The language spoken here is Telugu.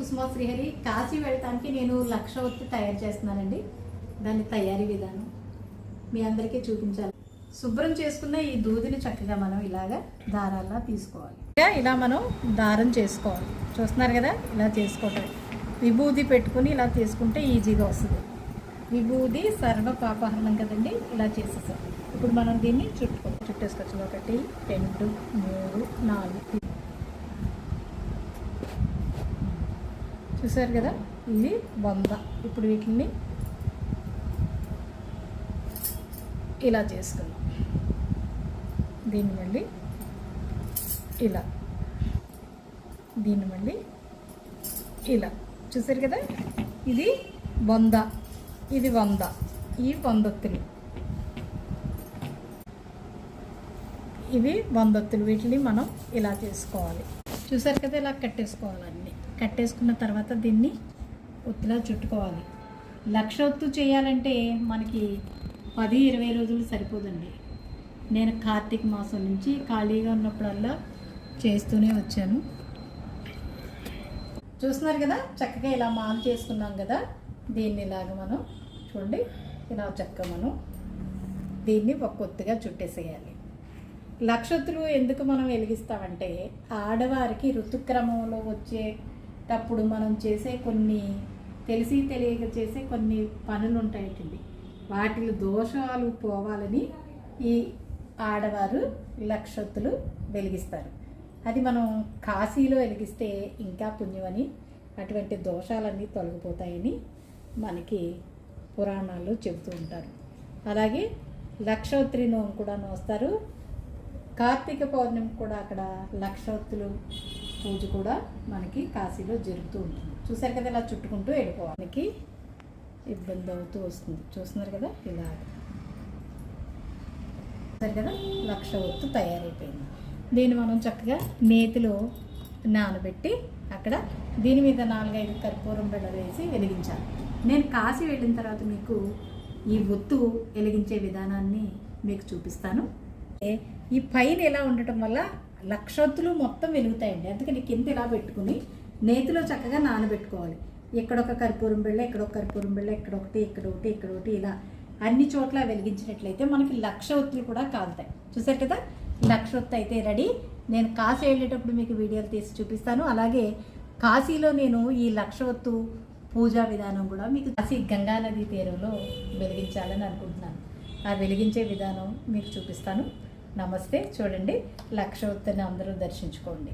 కుసుమ శ్రీహరి కాశీ వెళ్ళటానికి నేను లక్ష ఒత్తి తయారు చేస్తున్నానండి. దాని తయారీ విధానం మీ అందరికీ చూపించాలి. శుభ్రం చేసుకున్న ఈ దూదిని చక్కగా మనం ఇలాగా దారాల్లా తీసుకోవాలి. ఇలా మనం దారం చేసుకోవాలి. చూస్తున్నారు కదా? ఇలా చేసుకోవటం విభూది పెట్టుకుని ఇలా తీసుకుంటే ఈజీగా వస్తుంది. విభూది సర్వ పాపహరణం కదండి? ఇలా చేసేసాం. ఇప్పుడు మనం దీన్ని చుట్టుకో చుట్టేసుకోవచ్చు. ఒకటి రెండు మూడు నాలుగు. చూసారు కదా? ఇది వంద ఇప్పుడు వీటిని ఇలా చేసుకుందాం. దీన్ని మళ్ళీ ఇలా. దీన్ని మళ్ళీ ఇలా. చూసారు కదా? ఇది వంద ఇది వంద. ఈ వందత్తులు. ఇవి వందత్తులు. వీటిని మనం ఇలా చేసుకోవాలి. చూసారు కదా? ఇలా కట్టేసుకోవాలని. కట్టేసుకున్న తర్వాత దీన్ని ఒత్తిలా చుట్టుకోవాలి. లక్ష ఒత్తు చేయాలంటే మనకి పది ఇరవై రోజులు సరిపోదండి. నేను కార్తీక మాసం నుంచి ఖాళీగా ఉన్నప్పుడల్లా చేస్తూనే వచ్చాను. చూస్తున్నారు కదా చక్కగా ఇలా మాల చేసుకున్నాం కదా. దీన్ని ఇలాగ మనం చూడండి ఇలా చక్కగా మనం దీన్ని ఒక చుట్టేసేయాలి. లక్షత్తులు ఎందుకు మనం వెలిగిస్తామంటే ఆడవారికి ఋతుక్రమంలో అప్పుడు మనం చేసే కొన్ని తెలిసి తెలియక చేసే కొన్ని పనులు ఉంటాయండి వాటిలో దోషాలు పోవాలని ఈ ఆడవారు లక్షత్తులు వెలిగిస్తారు. అది మనం కాశీలో వెలిగిస్తే ఇంకా పుణ్యమని అటువంటి దోషాలన్నీ తొలగిపోతాయని మనకి పురాణాల్లో చెబుతూ ఉంటారు. అలాగే లక్షోత్రి నోము కూడా నోస్తారు కార్తీక పౌర్ణమి కూడా అక్కడ లక్షోత్తులు పూజ కూడా మనకి కాశీలో జరుగుతూ ఉంటుంది. చూసారు కదా ఇలా చుట్టుకుంటూ వెళ్ళిపోవడానికి ఇబ్బంది అవుతూ వస్తుంది. చూస్తున్నారు కదా ఇలా. చూసారు కదా? లక్ష ఒత్తు తయారైపోయింది. దీన్ని మనం చక్కగా నేతిలో నానబెట్టి అక్కడ దీని మీద నాలుగైదు కర్పూరం బిళ్ళలు వేసి వెలిగించాలి. నేను కాశీ వెళ్ళిన తర్వాత మీకు ఈ ఒత్తు వెలిగించే విధానాన్ని మీకు చూపిస్తాను. ఏ, ఈ పైన ఎలా ఉండటం వల్ల లక్షొత్తులు మొత్తం వెలుగుతాయండి. అందుకని కింద ఇలా పెట్టుకుని నేతిలో చక్కగా నానబెట్టుకోవాలి. ఇక్కడ ఒక కర్పూరం బిళ్ళ ఇక్కడ ఒక కర్పూరం బిళ్ళ ఇక్కడ ఒకటి ఇక్కడ ఒకటి ఇక్కడ ఒకటి ఇలా అన్ని చోట్ల వెలిగించినట్లయితే మనకి లక్ష ఒత్తులు కూడా కాలుతాయి. చూసారు కదా? లక్ష ఒత్తు అయితే రెడీ. నేను కాశీ వెళ్ళేటప్పుడు మీకు వీడియోలు తీసి చూపిస్తాను. అలాగే కాశీలో నేను ఈ లక్ష ఒత్తు పూజా విధానం కూడా మీకు కాశీ గంగా నది తీరంలో వెలిగించాలని అనుకుంటున్నాను. ఆ వెలిగించే విధానం మీకు చూపిస్తాను. నమస్తే. చూడండి లక్ష ఒత్తుని అందరూ దర్శించుకోండి.